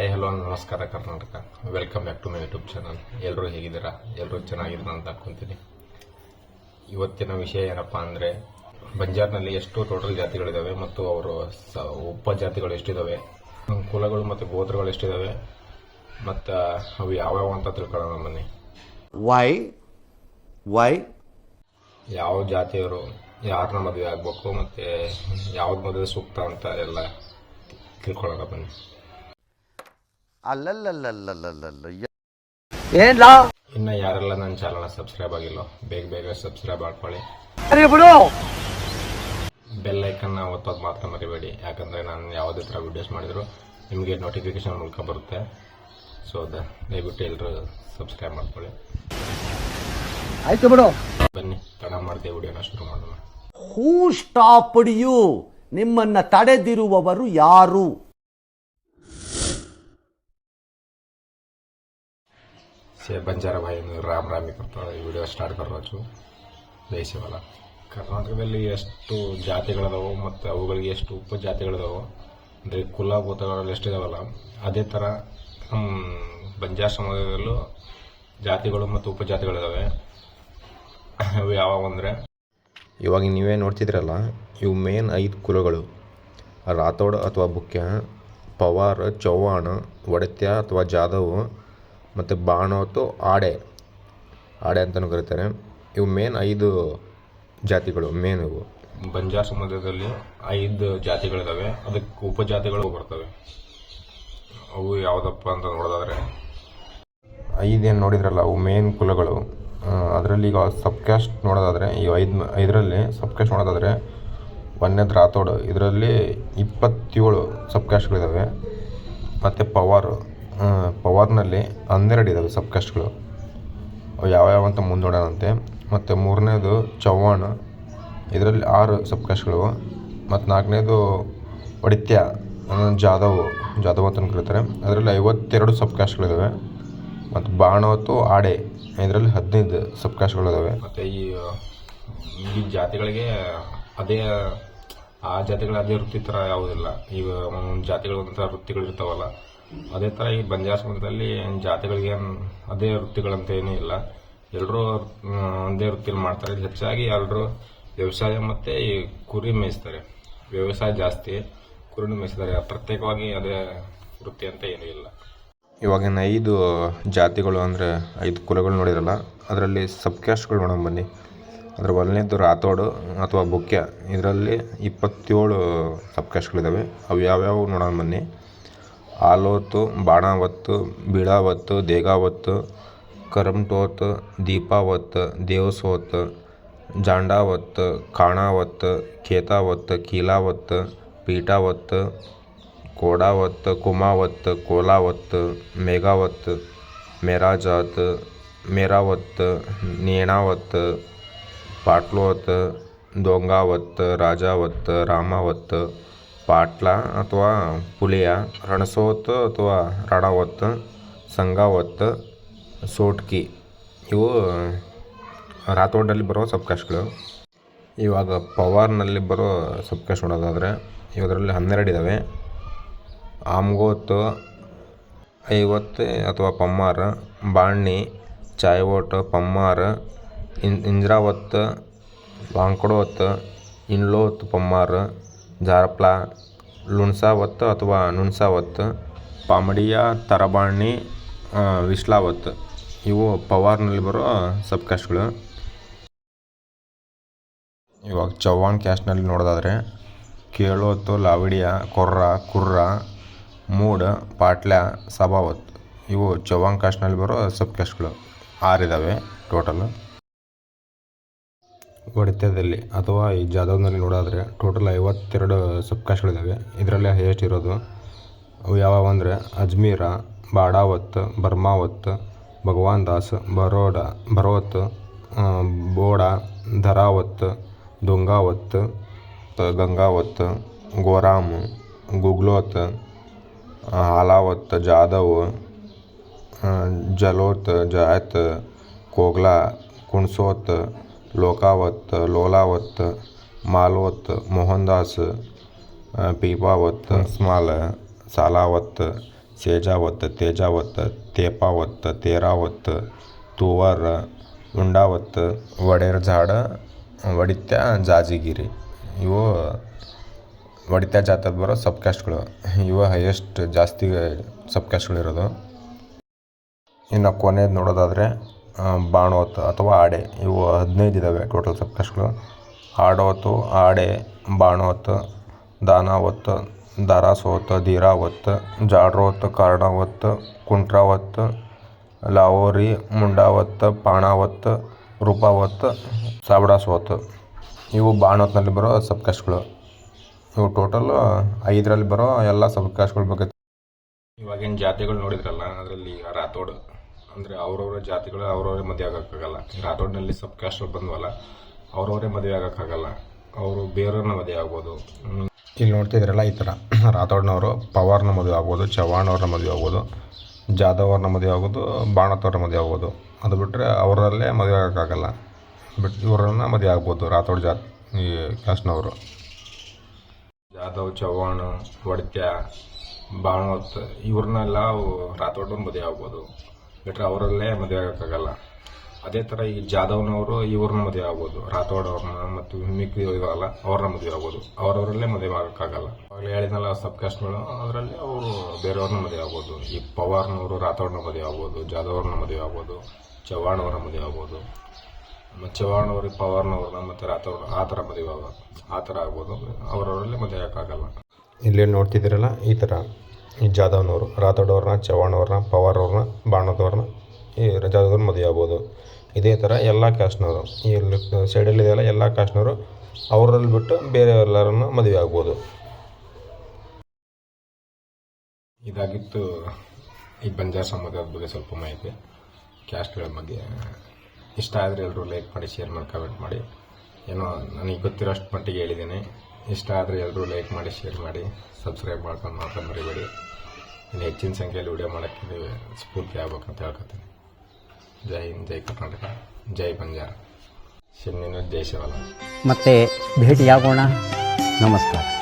Hi hello ನಮಸ್ಕಾರ Karnataka. Welcome back to my YouTube channel ಎಲ್ಲರೂ ಹೇಗಿದ್ದೀರಾ? ಎಲ್ಲರೂ ಚೆನ್ನಾಗಿದ್ದೀರಾ ಅಂತ ಅನ್ಕೊಂತೀನಿ. ಇವತ್ತಿನ ವಿಷಯ ಏನಪ್ಪ ಅಂದರೆ ಬಂಜಾರ್ನಲ್ಲಿ ಎಷ್ಟು ಟೋಟಲ್ ಜಾತಿಗಳಿದ್ದಾವೆ ಮತ್ತು ಅವರು ಸ ಉಪಜಾತಿಗಳು ಎಷ್ಟಿದ್ದಾವೆ ಕುಲಗಳು ಮತ್ತು ಗೋತ್ರಗಳು ಎಷ್ಟಿದ್ದಾವೆ ಮತ್ತು ಅವು ಯಾವ್ಯಾವ ಅಂತ ತಿಳ್ಕೊಳ್ಳೋಣ ಬನ್ನಿ. ವೈ ವೈ ಯಾವ ಜಾತಿಯವರು ಯಾರನ್ನ ಮದುವೆ ಆಗಬೇಕು ಮತ್ತು ಯಾವ್ದು ಮದುವೆ ಸೂಕ್ತ ಅಂತ ಎಲ್ಲ ತಿಳ್ಕೊಳ್ಳೋಣ ಬನ್ನಿ. ಅಲ್ಲಲ್ಲಲ್ಲಲ್ಲಲ್ಲಲ್ಲ ಇನ್ನು ಯಾರೆಲ್ಲ ನನ್ನ ಚಾನಲ್ ಸಬ್ಸ್ಕ್ರೈಬ್ ಆಗಿಲ್ಲ ಬೇಗ ಬೇಗ ಸಬ್ಸ್ಕ್ರೈಬ್ ಮಾಡ್ಕೊಳ್ಳಿ. ಬೆಲ್ ಐಕನ್ನ ಒತ್ತೋದು ಮಾತ್ರ ಮರಿಬೇಡಿ ಯಾಕಂದ್ರೆ ನಾನು ಯಾವುದೇ ಥರ ವಿಡಿಯೋಸ್ ಮಾಡಿದ್ರು ನಿಮಗೆ ನೋಟಿಫಿಕೇಶನ್ ಮೂಲಕ ಬರುತ್ತೆ. ಸೊ ದಯವಿಟ್ಟು ಎಲ್ಲರೂ ಸಬ್ಸ್ಕ್ರೈಬ್ ಮಾಡ್ಕೊಳ್ಳಿ. ಆಯ್ತು ಬಿಡು. ಬನ್ನಿ ತಡ ಮಾಡದೆ ವಿಡಿಯೋನ ಶುರು ಮಾಡೋಣ. ಹೂ ಸ್ಟಾಪ್ಡ್ ಯು ನಿಮ್ಮನ್ನ ತಡೆದಿರುವವರು ಯಾರು? જય ಬಂಜಾರ ಭಾಯಿನ ರಾಮ್ ರಾಮಿ ಕೊಡ್ತಾರೆ. ಈ ವಿಡಿಯೋ ಸ್ಟಾರ್ಟ್ ಕರೋಚು ಜೈ ಶಿವಲ. ಕರ್ನಾಟಕದಲ್ಲಿ ಎಷ್ಟು ಜಾತಿಗಳಿದಾವೆ ಮತ್ತು ಅವುಗಳಿಗೆ ಎಷ್ಟು ಉಪಜಾತಿಗಳಿದಾವೆ, ಅಂದರೆ ಕುಲ ಎಷ್ಟು ಇದಾವಲ್ಲ ಅದೇ ಥರ ಬಂಜಾರ ಸಮುದಾಯದಲ್ಲೂ ಜಾತಿಗಳು ಮತ್ತು ಉಪಜಾತಿಗಳಿದ್ದಾವೆ ಅವು ಯಾವಾಗ ಅಂದರೆ? ಇವಾಗ ನೀವೇ ನೋಡ್ತಿದ್ರಲ್ಲ, ಇವು ಮೇನ್ ಐದು ಕುಲಗಳು. ರಾಥೋಡ್ ಅಥವಾ ಬುಕ್ಯ ಪವಾರ್, ಚೌಹಾಣ್ ಒಡತ್ಯ ಅಥವಾ ಜಾಧವ್ ಮತ್ತು ಬಾಣೋತು ಆಡೆ. ಆಡೆ ಅಂತಲೂ ಕರೀತಾರೆ. ಇವು ಮೇನ್ ಐದು ಜಾತಿಗಳು ಮೇನ್ ಇವು. ಬಂಜಾರ್ ಸಮುದ್ರದಲ್ಲಿ ಐದು ಜಾತಿಗಳಿದ್ದಾವೆ ಅದಕ್ಕೆ ಉಪಜಾತಿಗಳು ಬರ್ತವೆ. ಅವು ಯಾವುದಪ್ಪ ಅಂತ ನೋಡೋದಾದ್ರೆ. ಐದೇನು ನೋಡಿದ್ರಲ್ಲ ಅವು ಮೇನ್ ಕುಲಗಳು. ಅದರಲ್ಲಿ ಈಗ ಸಬ್ ಕ್ಯಾಸ್ಟ್ ನೋಡೋದಾದರೆ ಈ ಐದು ಐದರಲ್ಲಿ ಸಬ್ ಕ್ಯಾಸ್ಟ್ ನೋಡೋದಾದರೆ ಒಂದನೇದು ರಾಥೋಡ್ ಇದರಲ್ಲಿ ಇಪ್ಪತ್ತೇಳು ಸಬ್ ಕ್ಯಾಸ್ಟ್ಗಳಿದ್ದಾವೆ ಮತ್ತು ಪವಾರು. ಪವಾರ್ನಲ್ಲಿ ಹನ್ನೆರಡು ಇದ್ದಾವೆ ಸಬ್ ಕಾಸ್ಟ್ಗಳು ಅವು ಯಾವ್ಯಾವ ಅಂತ ಮುಂದೋಡೋಣಂತೆ. ಮತ್ತು ಮೂರನೇದು ಚವ್ವಾಣ. ಇದರಲ್ಲಿ ಆರು ಸಬ್ ಕ್ಯಾಸ್ಟ್ಗಳು ಮತ್ತು ನಾಲ್ಕನೇದು ಒಡಿತ್ಯ ಜಾಧವ್ ಜಾಧವ್ ಅಂತ ಕರೀತಾರೆ. ಅದರಲ್ಲಿ ಐವತ್ತೆರಡು ಸಬ್ ಕ್ಯಾಸ್ಟ್ಗಳಿದ್ದಾವೆ ಮತ್ತು ಬಾಣವತ್ತು ಆಡೆ, ಇದರಲ್ಲಿ ಹದಿನೈದು ಸಬ್ ಇದಾವೆ ಮತ್ತು ಈ ಈ ಜಾತಿಗಳಿಗೆ ಅದೇ, ಆ ಜಾತಿಗಳ ಅದೇ ವೃತ್ತಿ ಥರ ಯಾವುದಿಲ್ಲ. ಈಗ ಒಂದೊಂದು ಜಾತಿಗಳು ಒಂಥರ ವೃತ್ತಿಗಳು ಇರ್ತಾವಲ್ಲ. ಅದೇ ಥರ ಈ ಬಂಜಾರ ಸಮಾಜದಲ್ಲಿ ಜಾತಿಗಳಿಗೆ ಅದೇ ವೃತ್ತಿಗಳಂತ ಏನೂ ಇಲ್ಲ. ಎಲ್ಲರೂ ಒಂದೇ ವೃತ್ತಿಯಲ್ಲಿ ಮಾಡ್ತಾರೆ. ಹೆಚ್ಚಾಗಿ ಎಲ್ಲರೂ ವ್ಯವಸಾಯ ಮತ್ತು ಈ ಕುರಿ ಮೇಯಿಸ್ತಾರೆ. ವ್ಯವಸಾಯ ಜಾಸ್ತಿ ಕುರಿ ಮೇಯಿಸ್ತಾರೆ. ಪ್ರತ್ಯೇಕವಾಗಿ ಅದೇ ವೃತ್ತಿ ಅಂತ ಏನೂ ಇಲ್ಲ. ಇವಾಗಿನ ಐದು ಜಾತಿಗಳು ಅಂದರೆ ಐದು ಕುಲಗಳು ನೋಡಿರಲ್ಲ, ಅದರಲ್ಲಿ ಸಬ್ ಕ್ಯಾಸ್ಟ್ಗಳು ನೋಡೋಣ ಬನ್ನಿ. ಅದರ ಮೊದಲನೇದು ರಾಥೋಡು ಅಥವಾ ಬುಕ್ಯ. ಇದರಲ್ಲಿ ಇಪ್ಪತ್ತೇಳು ಸಬ್ ಕ್ಯಾಸ್ಟ್ಗಳಿದ್ದಾವೆ ಅವು ಯಾವ್ಯಾವು ನೋಡೋಣ ಬನ್ನಿ. ಆಲೋತು ಬಾಣಾವತ್ತು ಬೀಳಾವತ್ತು ದೇಗಾವತ್ತು ಕರಮ್ಟೋತ್ ದೀಪಾವತ್ ದೇವಸೋತ್ ಜಾಂಡಾವತ್ ಖಾಣಾವತ್ ಖೇತಾವತ್ ಕೀಲಾವತ್ ಪೀಠಾವತ್ ಕೋಡಾವತ್ ಕುಮಾವತ್ ಕೋಲಾವತ್ ಮೇಘಾವತ್ ಮೇರಾಜಾತ್ ಮೇರಾವತ್ ನೇಣಾವತ್ ಪಾಟ್ಲೋತ್ ದೊಂಗಾವತ್ ರಾಜಾವತ್ ರಾಮಾವತ್ ಪಾಟ್ಲ ಅಥವಾ ಪುಲಿಯ ರಣಸೋತ್ ಅಥವಾ ರಣವತ್ ಸಂಗಾವತ್, ಸೋಟ್ಕಿ. ಇವು ರಾಥೋಡಲ್ಲಿ ಬರೋ ಸಬ್ಕಾಶ್ಗಳು. ಇವಾಗ ಪವಾರ್ನಲ್ಲಿ ಬರೋ ಸಬ್ಕಾಶ್ ನೋಡೋದಾದರೆ ಇವರಲ್ಲಿ ಹನ್ನೆರಡು ಇದ್ದಾವೆ ಆಮ್ಗೋತ್ ಐವತ್ತು ಅಥವಾ ಪಮ್ಮಾರ್ ಬಾಣಿ ಚಾಯ್ವೋಟ್, ಪಮ್ಮಾರ್, ಇನ್, ಇಂಜ್ರಾವತ್, ವಾಂಕಡೋತ್, ಇನ್ಲೋತ್, ಪಮ್ಮಾರ ಜಾರ್ಪ್ಲಾ ಲುಣ್ಸಾವತ್ ಅಥವಾ ನುಣ್ಸಾವತ್, ಪಾಮಡಿಯ, ತರಬಾಣಿ ವಿಶ್ಲಾವತ್. ಇವು ಪವಾರ್ನಲ್ಲಿ ಬರೋ ಸಬ್ ಕ್ಯಾಸ್ಟ್ಗಳು ಇವಾಗ ಚವ್ಹಾಣ್ ಕ್ಯಾಸ್ಟ್ನಲ್ಲಿ ನೋಡೋದಾದರೆ, ಕೇಳೋತ್ತು, ಲಾವಿಡಿಯ, ಕೊರ್ರ, ಕುರ್ರ, ಮೂಡ್, ಪಾಟ್ಲ ಸಭಾವತ್ ಇವು ಚವ್ಹಾಣ್ ಕ್ಯಾಸ್ಟ್ನಲ್ಲಿ ಬರೋ ಸಬ್ ಕ್ಯಾಸ್ಟ್ಗಳು ಆರಿದ್ದಾವೆ ಟೋಟಲ್. ಒಡಿತ್ಯದಲ್ಲಿ ಅಥವಾ ಈ ಜಾಧವ್ನಲ್ಲಿ ನೋಡಾದರೆ ಟೋಟಲ್ ಐವತ್ತೆರಡು ಸಬ್ ಇದರಲ್ಲಿ ಹೈಯೆಸ್ಟ್ ಇರೋದು ಅವು ಯಾವ್ಯಾವ ಅಂದರೆ ಅಜ್ಮೀರ ಬಾಡಾವತ್ ಬರ್ಮಾವತ್ ಭಗವಾನ್ ದಾಸ್ ಬರೋಡ ಆ, ಬೋಡ ಧರಾವತ್ ದುಂಗಾವತ್ ಗಂಗಾವತ್ ಗೋರಾಮ್ ಗುಗ್ಲೋತ್ ಹಾಲಾವತ್ ಜಾಧವ್ ಜಲೋತ್ ಜಾಯತ್ ಕೋಗ್ಲಾ ಕುಣ್ಸೋತ್ ಲೋಕಾವತ್ ಲೋಲಾವತ್ ಮಾಲ್ವತ್ ಮೋಹನ್ದಾಸ್ ಪೀಪಾವತ್ ಸ್ಮಾಲ್ ಸಾಲಾವತ್ ಸೇಜಾವತ್ ತೇಜಾವತ್ ತೇಪಾವತ್ ತೇರಾವತ್ ತೂವಾರ ಉಂಡಾವತ್ ವಡೇರ್ ಝಾಡ ವಡಿತ್ಯ, ಜಾಜಿಗಿರಿ. ಇವು ವಡಿತ್ಯ ಜಾತದ ಬರೋ ಸಬ್ ಕ್ಯಾಸ್ಟ್ಗಳು ಇವು ಹೈಯೆಸ್ಟ್ ಜಾಸ್ತಿ ಸಬ್ ಕ್ಯಾಸ್ಟ್ಗಳಿರೋದು ಇನ್ನು ಕೊನೆಯದು ನೋಡೋದಾದರೆ ಬಾಣೋತ್ ಅಥವಾ ಆಡೆ, ಇವು ಹದಿನೈದು ಇದ್ದಾವೆ ಟೋಟಲ್ ಸಬ್ ಕ್ಯಾಸ್ಟ್ಗಳು ಆಡೋತು, ಆಡೆ, ಬಾಣೋತ್, ದಾನಾವತ್, ದಾರಾಸೋತ್ ಧೀರಾವತ್ ಜಾಡ್ರೋತ್, ಕಾರ್ಣಾವತ್, ಕುಂಟ್ರಾವತ್, ಲಾವೋರಿ, ಮುಂಡಾವತ್, ಪಾಣಾವತ್, ರೂಪಾವತ್ ಸಾಬಡಾಸೋತ್ ಇವು ಬಾಣೋತ್ನಲ್ಲಿ ಬರೋ ಸಬ್ ಕ್ಯಾಸ್ಟ್ಗಳು ಇವು ಟೋಟಲ್ ಐದರಲ್ಲಿ ಬರೋ ಎಲ್ಲ ಸಬ್ ಕ್ಯಾಸ್ಟ್ಗಳ ಬಗ್ಗೆ. ಇವಾಗಿನ ಜಾತಿಗಳು ನೋಡಿದ್ರಲ್ಲ, ಅದರಲ್ಲಿ ರಾಥೋಡ್. ಅಂದರೆ ಅವ್ರವ್ರ ಜಾತಿಗಳು ಅವ್ರವ್ರೇ ಮದುವೆ ಆಗೋಕ್ಕಾಗಲ್ಲ. ರಾಠೋಡ್ನಲ್ಲಿ ರಾಥೋಡ್ನಲ್ಲಿ ಸಬ್ ಕ್ಯಾಸ್ಟ್ ಬಂದವಲ್ಲ ಅವ್ರವರೇ ಮದುವೆ ಆಗೋಕ್ಕಾಗಲ್ಲ. ಅವರು ಬೇರೆಯವ್ರನ್ನ ಮದುವೆ ಆಗ್ಬೋದು. ಇಲ್ಲಿ ನೋಡ್ತಿದ್ರಲ್ಲ ಈ ಥರ ರಾಥೋಡ್ನವರು ಪವಾರ್ನ ಮದುವೆ ಆಗ್ಬೋದು ಚವಾಣ್ ಅವ್ರನ್ನ ಮದುವೆ ಆಗ್ಬೋದು ಜಾಧವ್ ಅವ್ರನ್ನ ಮದುವೆ ಆಗೋದು ಬಾಣತ್ ಅವ್ರನ್ನ ಮದುವೆ ಆಗ್ಬೋದು. ಅದು ಬಿಟ್ಟರೆ ಅವರಲ್ಲೇ ಮದುವೆ ಆಗೋಕ್ಕಾಗಲ್ಲ. ಬಟ್ ಇವರನ್ನ ಮದುವೆ ಆಗ್ಬೋದು ರಾಥೋಡ್ ಜಾತ್ ಈ ಕ್ಯಾಸ್ಟ್ನವರು ಜಾಧವ್ ಚವ್ಹಾಣ್ ಒಡತ್ಯ ಬಾಣೋತ್ ಇವ್ರನ್ನೆಲ್ಲ ರಾಥೋಡ್ ಮದುವೆ ಆಗ್ಬೋದು. ಬಿಟ್ರೆ ಅವರಲ್ಲೇ ಮದುವೆ ಆಗೋಕ್ಕಾಗಲ್ಲ. ಅದೇ ಥರ ಈ ಜಾಧವ್ನವರು ಇವ್ರನ್ನ ಮದುವೆ ಆಗ್ಬೋದು. ರಾಥೋಡ್ ಅವ್ರನ್ನ ಮತ್ತು ಮಿಕ್ಕಿ ಇದಾವಲ್ಲ ಅವ್ರನ್ನ ಮದುವೆ ಆಗ್ಬೋದು. ಅವರವರಲ್ಲೇ ಮದುವೆ ಆಗೋಕ್ಕಾಗಲ್ಲ. ಆಗಲೇ ಹೇಳಿದ್ನಲ್ಲ ಸಬ್ ಕಾಸ್ಟ್ಗಳು ಅದರಲ್ಲಿ ಅವರು ಬೇರೆಯವ್ರನ್ನ ಮದುವೆ ಆಗ್ಬೋದು. ಈ ಪವಾರ್ನವರು ರಾಥೋಡ್ನ ಮದುವೆ ಆಗ್ಬೋದು, ಜಾಧವ್ರನ್ನ ಮದುವೆ ಆಗ್ಬೋದು, ಚವ್ಹಾಣ್ ಅವ್ರನ್ನ ಮದುವೆ ಆಗ್ಬೋದು. ಮತ್ತು ಚವ್ಹಾಣವ್ರಿಗೆ ಪವಾರ್ನವ್ರನ್ನ ಮತ್ತು ರಾಥೋಡ್, ಆ ಥರ ಮದುವೆ ಆಗ, ಆ ಥರ ಆಗ್ಬೋದು. ಅವರವರಲ್ಲೇ ಮದುವೆ ಆಗೋಕ್ಕಾಗಲ್ಲ. ಇಲ್ಲಿ ನೋಡ್ತಿದ್ದೀರಲ್ಲ, ಈ ಥರ ಜಾಧವ್ನವರು ರಾಥೋಡ್ ಅವ್ರನ್ನ ಚವ್ಹಾಣ್ ಅವ್ರನ್ನ ಪವಾರ್ ಅವ್ರನ್ನ ಬಾಣದವ್ರನ್ನ, ಈ ಜಾಧವ್ರನ್ನ ಮದುವೆ ಆಗ್ಬೋದು. ಇದೇ ಥರ ಎಲ್ಲ ಕ್ಯಾಸ್ಟ್ನವರು ಈ ಸೈಡಲ್ಲಿದೆಯಲ್ಲ ಎಲ್ಲ ಕ್ಯಾಸ್ಟ್ನವರು ಅವರಲ್ಲಿ ಬಿಟ್ಟು ಬೇರೆ ಎಲ್ಲರನ್ನು ಮದುವೆ ಆಗ್ಬೋದು. ಇದಾಗಿತ್ತು ಈ ಬಂಜಾರ ಸಮುದಾಯದ ಬಗ್ಗೆ ಸ್ವಲ್ಪ ಮಾಹಿತಿ. ಕ್ಯಾಸ್ಟ್ಗಳ ಬಗ್ಗೆ ಇಷ್ಟ ಆದರೆ ಎಲ್ಲರೂ ಲೈಕ್ ಮಾಡಿ ಶೇರ್ ಮಾಡಿ ಕಮೆಂಟ್ ಮಾಡಿ. ಏನೋ ನನಗೆ ಗೊತ್ತಿರೋಷ್ಟು ಮಟ್ಟಿಗೆ ಹೇಳಿದ್ದೀನಿ. ಇಷ್ಟ ಆದರೆ ಎಲ್ಲರೂ ಲೈಕ್ ಮಾಡಿ, ಶೇರ್ ಮಾಡಿ, ಸಬ್ಸ್ಕ್ರೈಬ್ ಮಾಡ್ಕೊಂಡು ಮಾತ್ರ ಮರಿಬೇಡಿ. ಇನ್ನು ಹೆಚ್ಚಿನ ಸಂಖ್ಯೆಯಲ್ಲಿ ವಿಡಿಯೋ ಮಾಡೋಕ್ಕೆ ಸ್ಫೂರ್ತಿ ಆಗ್ಬೇಕಂತ ಹೇಳ್ಕೊತೀನಿ. ಜೈ ಹಿಂದ್, ಜೈ ಕರ್ನಾಟಕ, ಜೈ ಬಂಜಾರ. ಶಿವನಿನ ದೇಶವಲ್ಲ ಮತ್ತೆ ಭೇಟಿಯಾಗೋಣ. ನಮಸ್ಕಾರ.